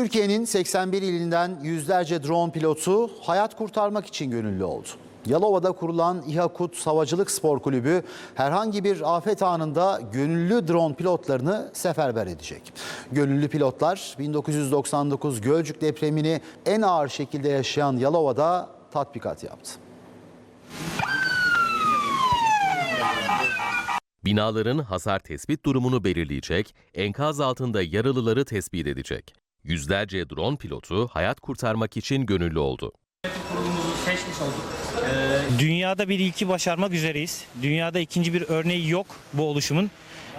Türkiye'nin 81 ilinden yüzlerce drone pilotu hayat kurtarmak için gönüllü oldu. Yalova'da kurulan İHAKUT Havacılık Spor Kulübü herhangi bir afet anında gönüllü drone pilotlarını seferber edecek. Gönüllü pilotlar 1999 Gölcük depremini en ağır şekilde yaşayan Yalova'da tatbikat yaptı. Binaların hasar tespit durumunu belirleyecek, enkaz altında yaralıları tespit edecek. Yüzlerce drone pilotu hayat kurtarmak için gönüllü oldu. kurulumuzu seçmiş olduk. Dünyada bir ilki başarmak üzereyiz. Dünyada ikinci bir örneği yok bu oluşumun.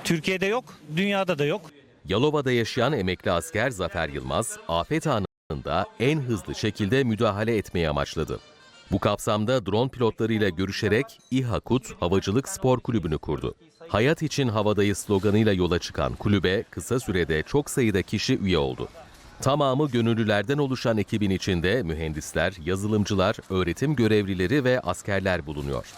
Türkiye'de yok, dünyada da yok. Yalova'da yaşayan emekli asker Zafer Yılmaz, afet anında en hızlı şekilde müdahale etmeyi amaçladı. Bu kapsamda drone pilotlarıyla görüşerek İHAKUT Havacılık Spor Kulübü'nü kurdu. Hayat için havadayız sloganıyla yola çıkan kulübe kısa sürede çok sayıda kişi üye oldu. Tamamı gönüllülerden oluşan ekibin içinde mühendisler, yazılımcılar, öğretim görevlileri ve askerler bulunuyor.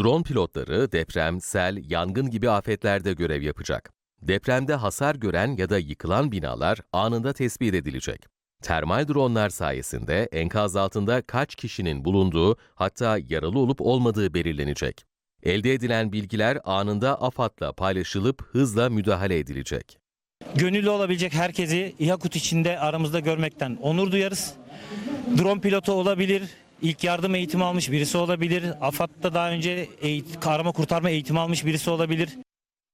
Drone pilotları deprem, sel, yangın gibi afetlerde görev yapacak. Depremde hasar gören ya da yıkılan binalar anında tespit edilecek. Termal dronlar sayesinde enkaz altında kaç kişinin bulunduğu hatta yaralı olup olmadığı belirlenecek. Elde edilen bilgiler anında AFAD'la paylaşılıp hızla müdahale edilecek. Gönüllü olabilecek herkesi İHAKUT içinde aramızda görmekten onur duyarız. Drone pilotu olabilir, ilk yardım eğitimi almış birisi olabilir. AFAD'da daha önce eğit- arama kurtarma eğitimi almış birisi olabilir.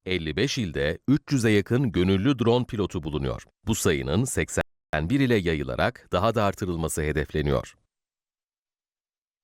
55 ilde 300'e yakın gönüllü drone pilotu bulunuyor. Bu sayının 81 ile yayılarak daha da artırılması hedefleniyor.